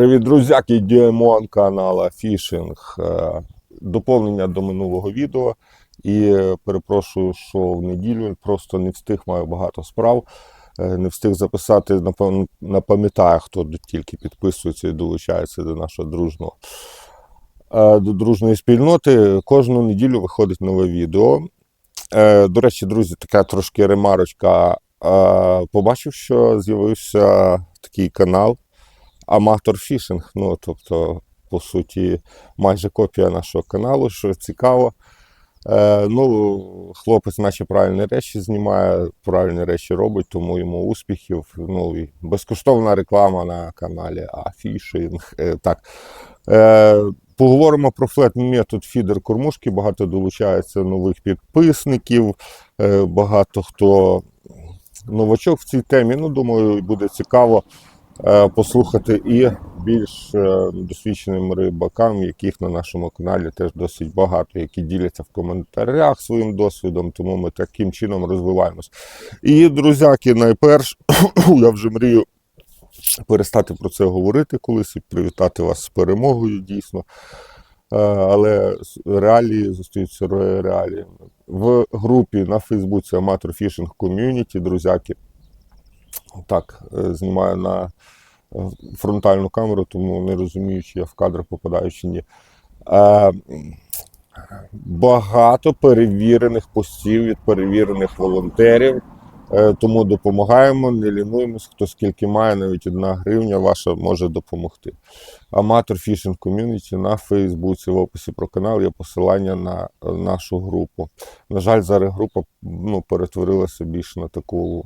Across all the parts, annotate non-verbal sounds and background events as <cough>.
Привіт, друзяки, Діамон канала Фішинг. Е, Доповнення до минулого відео. І е, перепрошую, що в неділю просто не встиг, маю багато справ. Е, Не встиг записати, напам'ятаю, хто тільки підписується і долучається до нашого дружного до дружної спільноти. Кожну неділю виходить нове відео. До речі, друзі, така трошки ремарочка. Побачив, що з'явився такий канал Аматор Фішинг. Ну, тобто, по суті, майже копія нашого каналу, що цікаво. Е, ну, хлопець, наче правильні речі знімає, правильні речі робить, тому йому успіхів. Ну, і безкоштовна реклама на каналі Афішинг. Е, так. Е, поговоримо про флет метод фідер кормушки. Багато долучається нових підписників, е, багато хто новачок в цій темі. Ну, думаю, буде цікаво послухати і більш е, досвідченим рибакам, яких на нашому каналі теж досить багато, які діляться в коментарях своїм досвідом, тому ми таким чином розвиваємось. І, друзяки, найперш, <coughs> я вже мрію перестати про це говорити колись і привітати вас з перемогою дійсно. Е, Але реалії зостаються ре- реаліями. В групі на Фейсбуці Amateur Fishing Community, друзяки. Так, е, знімаю на е, фронтальну камеру, тому не розумію, чи я в кадр попадаю чи ні. Е, Багато перевірених постів від перевірених волонтерів. Е, Тому допомагаємо, не лінуємось, хто скільки має, навіть одна гривня ваша може допомогти. Аматор Fishing Community на Фейсбуці в описі про канал є посилання на е, нашу групу. На жаль, зараз група ну, перетворилася більше на таку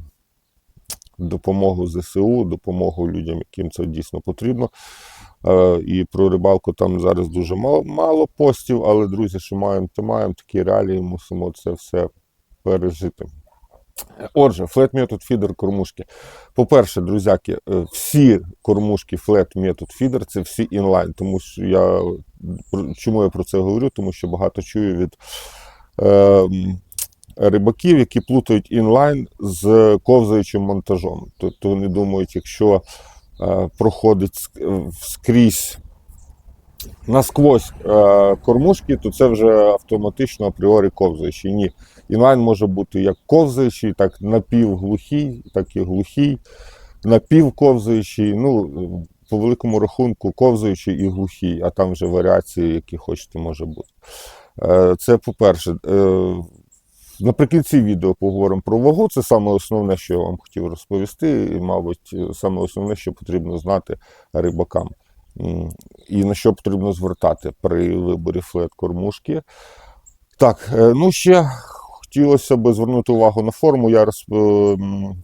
допомогу ЗСУ, допомогу людям, яким це дійсно потрібно. Е, І про рибалку там зараз дуже мало, мало постів, але друзі, що маємо, то маємо такі реалії, мусимо це все пережити. Отже, флет метод фідер кормушки. По-перше, друзяки, е, всі кормушки флет метод фідер це всі інлайн. Тому що я про- чому я про це говорю? Тому що багато чую від е, рибаків, які плутають інлайн з ковзаючим монтажом. Тобто вони думають, якщо е, проходить е, скрізь насквозь е, кормушки, то це вже автоматично апріорі ковзаючий. Ні. Інлайн може бути як ковзаючий, так напівглухий, так і глухий, напівковзаючий. Ну, по великому рахунку, ковзаючий і глухий, а там вже варіації, які хочете, може бути. Це по-перше. Е, Наприкінці відео поговоримо про вагу. Це саме основне, що я вам хотів розповісти, і, мабуть, саме основне, що потрібно знати рибакам. І на що потрібно звертати при виборі флет-кормушки. Так, е, ну ще хотілося б звернути увагу на форму. Я розп-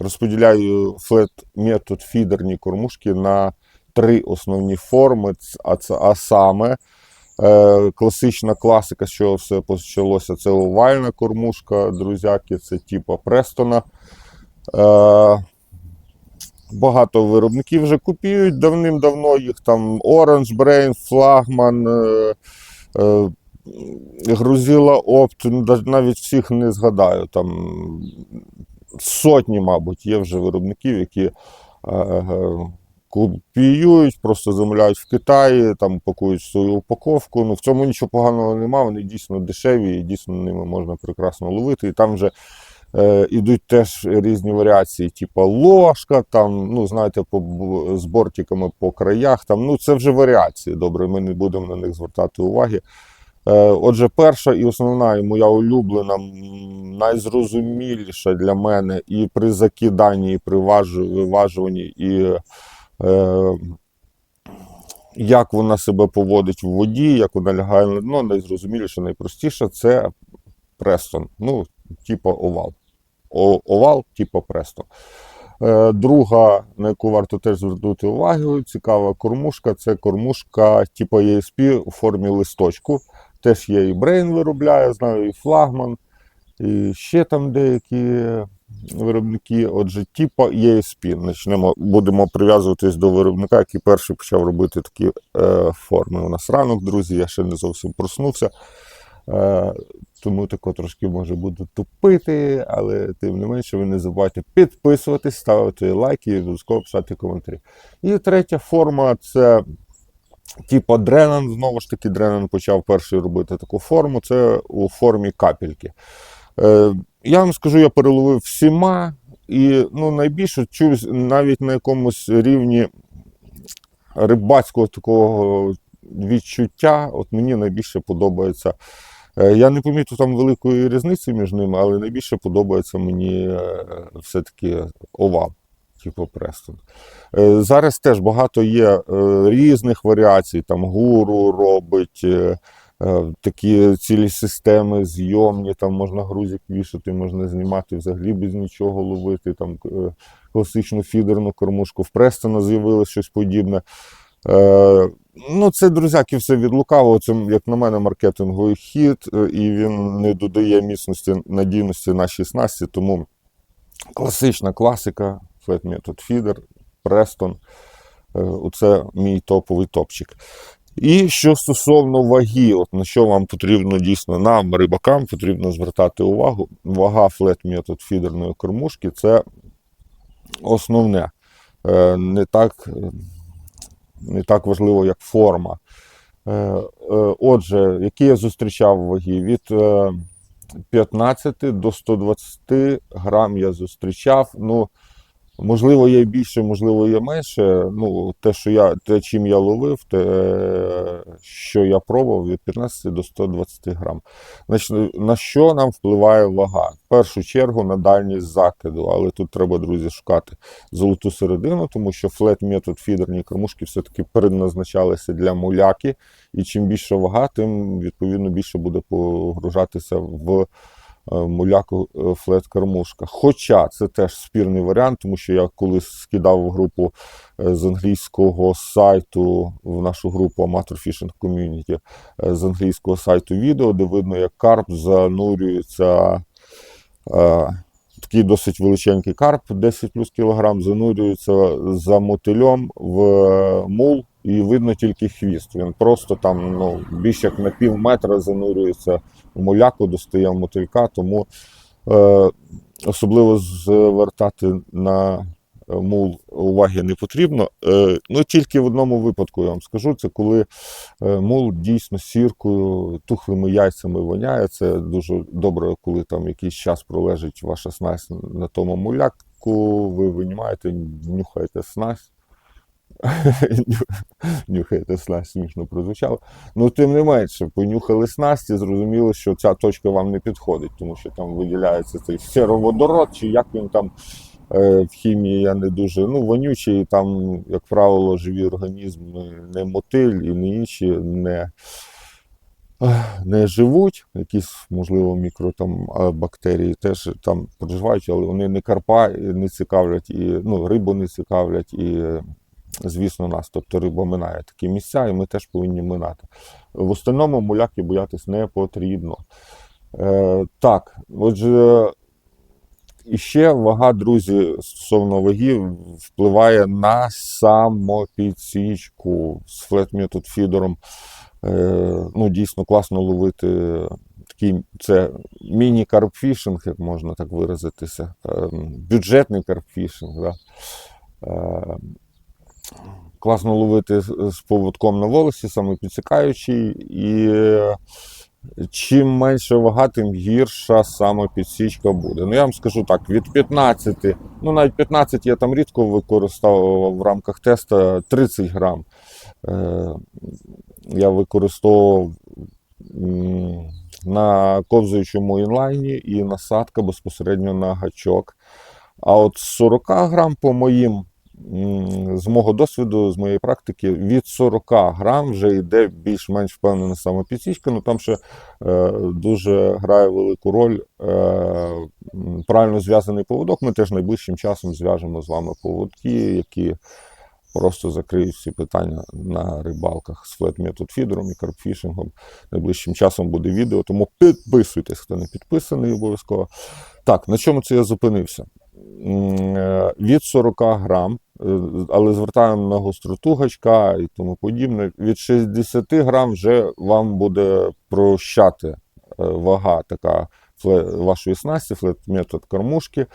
розподіляю флет-метод фідерні кормушки на три основні форми, а, це, а саме е, класична класика, чого все почалося, це овальна кормушка, друзяки, це типа Престона. Е, Багато виробників вже купують давним-давно їх там Orange, Brain, е, е, Опт, навіть всіх не згадаю. Там сотні, мабуть, є вже виробників, які е, е, копіюють, просто замовляють в Китаї, там пакують свою упаковку. Ну, в цьому нічого поганого немає, вони дійсно дешеві і дійсно ними можна прекрасно ловити. І там вже е, ідуть теж різні варіації, типу ложка, там, ну, знаєте, по, з бортиками по краях. Там, ну, це вже варіації. Добре, ми не будемо на них звертати уваги. Е, Отже, перша і основна, і моя улюблена, найзрозуміліша для мене і при закиданні, і при важ- виважуванні, і як вона себе поводить в воді, як вона лягає на дно, найзрозуміліше, найпростіше це Престон. Ну, типу овал. О, овал, типу Престон. Е, Друга, на яку варто теж звернути увагу, цікава кормушка це кормушка типу ESP у формі листочку. Теж є і Брейн виробляє, знаю, і флагман, і ще там деякі виробники. Отже, типу ESP. Почнемо, будемо прив'язуватись до виробника, який перший почав робити такі е, форми. У нас ранок, друзі, я ще не зовсім проснувся. Е, Тому тако трошки може буду тупити, але тим не менше ви не забувайте підписуватись, ставити лайки і обов'язково писати коментарі. І третя форма це типу Дренан. Знову ж таки, Дренан почав перший робити таку форму. Це у формі капельки. Е, я вам скажу, я переловив всіма, і ну, найбільше чув навіть на якомусь рівні рибацького такого відчуття. От мені найбільше подобається. Е, Я не помітив там великої різниці між ними, але найбільше подобається мені е, все-таки овал, типу Престон. Зараз теж багато є різних варіацій. Там гуру робить такі цілі системи зйомні, там можна грузик вішати, можна знімати взагалі без нічого ловити. Там е, класичну фідерну кормушку. В Престона з'явилось щось подібне. Е, Ну, це, друзяки, все від лукавого. Це, як на мене, маркетинговий хід, е, і він не додає міцності надійності нашій снасті. Тому класична класика, Flat Method Feeder, Preston. Е, Оце мій топовий топчик. І що стосовно ваги, от на що вам потрібно дійсно нам, рибакам, потрібно звертати увагу. Вага Method фідерної кормушки це основне. Е, Не так не так важливо, як форма. Е, е, Отже, які я зустрічав ваги? Від е, 15 до 120 грам я зустрічав. Ну, можливо, є більше, можливо, є менше. Ну, те, що я, те, чим я ловив, те, що я пробував, від 15 до 120 грам. Значить, на що нам впливає вага? В першу чергу на дальність закиду, але тут треба, друзі, шукати золоту середину, тому що флет метод фідерні кормушки все-таки предназначалися для муляки, і чим більше вага, тим відповідно більше буде погружатися в муляку е, флет кормушка. Хоча це теж спірний варіант, тому що я колись скидав в групу е, з англійського сайту, в нашу групу Amateur Fishing Community, е, з англійського сайту відео, де видно, як карп занурюється. е, Такий досить величенький карп, 10 плюс кілограм, занурюється за мотилем в е, мул, і видно тільки хвіст. Він просто там ну, більше як на пів метра занурюється в муляку, достає мотилька, тому е, особливо звертати на мул уваги не потрібно. Е, ну тільки в одному випадку я вам скажу, це коли е, мул дійсно сіркою, тухлими яйцями воняє. Це дуже добре, коли там якийсь час пролежить ваша снасть на тому муляку, ви винімаєте, нюхаєте снасть. <laughs> Нюхаєте снасть, смішно прозвучало. Ну, тим не менше, понюхали снасті, зрозуміло, що ця точка вам не підходить, тому що там виділяється цей сероводород, чи як він там е, в хімії я не дуже ну, вонючий, там, як правило, живі організми, не мотиль і не інші не, не живуть. Якісь, можливо, мікро там, бактерії теж там проживають, але вони не карпа не цікавлять, і ну, рибу не цікавлять. і Звісно, нас, тобто риба минає такі місця, і ми теж повинні минати. В основному муляки боятись не потрібно. Е, так, отже, і ще вага, друзі, стосовно ваги, впливає на самопідсічку з флет-метод фідером. Е, ну, дійсно класно ловити такий це міні-карпфішинг, як можна так виразитися. Е, бюджетний карпфішинг. Да? Е, класно ловити з поводком на волосі, саме підсікаючий, і е, чим менше вага, тим гірша саме підсічка буде. Ну я вам скажу так: від 15, ну навіть 15 я там рідко використовував в рамках теста 30 грам. Е, Я використовував на ковзуючому інлайні і насадка безпосередньо на гачок. А от 40 грам по моїм з мого досвіду, з моєї практики, від 40 грам вже йде більш-менш впевнена самопідсічка. Ну там ще е, дуже грає велику роль е, правильно зв'язаний поводок. Ми теж найближчим часом зв'яжемо з вами поводки, які просто закриють всі питання на рибалках з флет-метод фідером і карпфішингом. Найближчим часом буде відео, тому підписуйтесь, хто не підписаний обов'язково. Так, на чому це я зупинився? Е, Від 40 грам, але звертаємо на гостроту гачка і тому подібне. Від 60 грам вже вам буде прощати вага така вашої снасті, флет-метод кормушки е,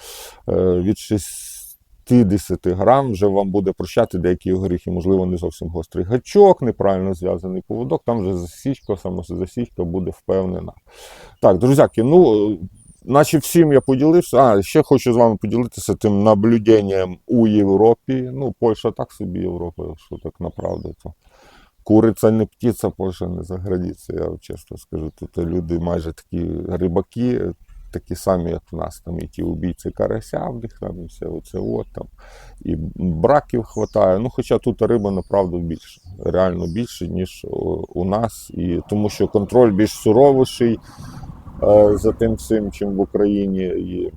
від 60 грам вже вам буде прощати деякі горіхи, можливо, не зовсім гострий гачок, неправильно зв'язаний поводок, там вже засічка, самозасічка буде впевнена. Так, друзяки, ну. Наче всім я поділився. А, ще хочу з вами поділитися тим наблюденням у Європі. Ну, Польща так собі Європа, що так направду. То. Куриця не птиця, Польща не заградиться, я чесно скажу. Тут люди майже такі рибаки, такі самі, як в нас. Там і ті убійці карася в них там, і все оце от там. І браків хватає. Ну, хоча тут риба направду більше, реально більше, ніж у нас. І, тому що контроль більш суровіший за тим всім, чим в Україні. І,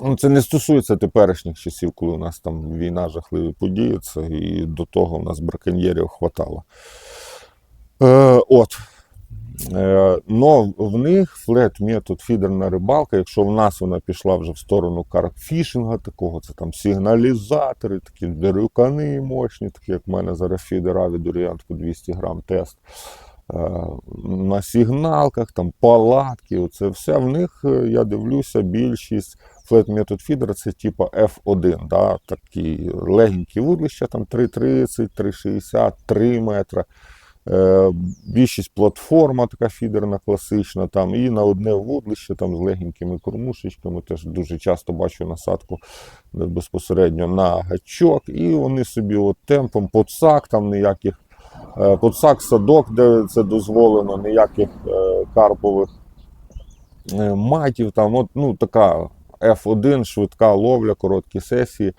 ну, це не стосується теперішніх часів, коли у нас там війна жахливі події, це і до того у нас браконьєрів хватало. Е, от. Е, но в них флет метод фідерна рибалка, якщо в нас вона пішла вже в сторону карпфішинга такого, це там сигналізатори, такі дерюкани мощні, такі як в мене зараз фідера від орієнт по 200 грам тест. На сигналках, там палатки, оце все в них, е, я дивлюся, більшість флет метод фідер це типу F1, да, такі легенькі вудлища, там 3,30, 3,60, 3 метра. Е, Більшість платформа така фідерна, класична, там, і на одне вудлище там, з легенькими кормушечками. Теж дуже часто бачу насадку е, безпосередньо на гачок, і вони собі от темпом подсак, там ніяких подсак, садок, де це дозволено, ніяких е, карпових е, матів. Там, от, ну, така F1, швидка ловля, короткі сесії.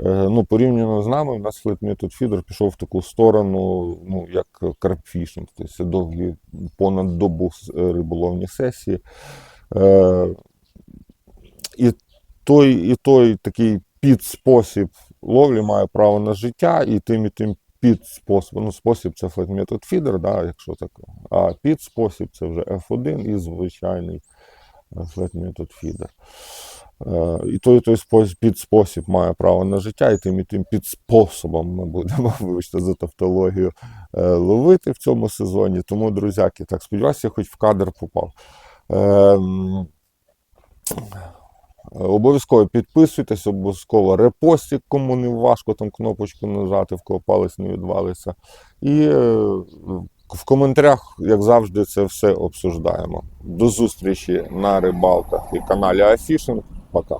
Е, Ну, порівняно з нами, у нас флет метод фідер пішов в таку сторону, ну, як карпфішинг, тобто довгі понад добу е, риболовні сесії. Е, І той, і той такий підспосіб ловлі має право на життя, і тим і тим підспосіб. Ну, спосіб це флетметод фідер, да, якщо так. А підспосіб це вже F1 і звичайний флет метод фідер. Е, І той, і той спосіб, підспосіб має право на життя, і тим і тим підспособом ми будемо, <laughs> вибачте за тавтологію, е, ловити в цьому сезоні. Тому, друзяки, так, сподіваюся, я хоч в кадр попав. Обов'язково підписуйтесь, обов'язково репостик, кому не важко там кнопочку нажати, в кого палець не відвалиться. І е, в коментарях, як завжди, це все обсуждаємо. До зустрічі на рибалках і каналі iFishing. Пока.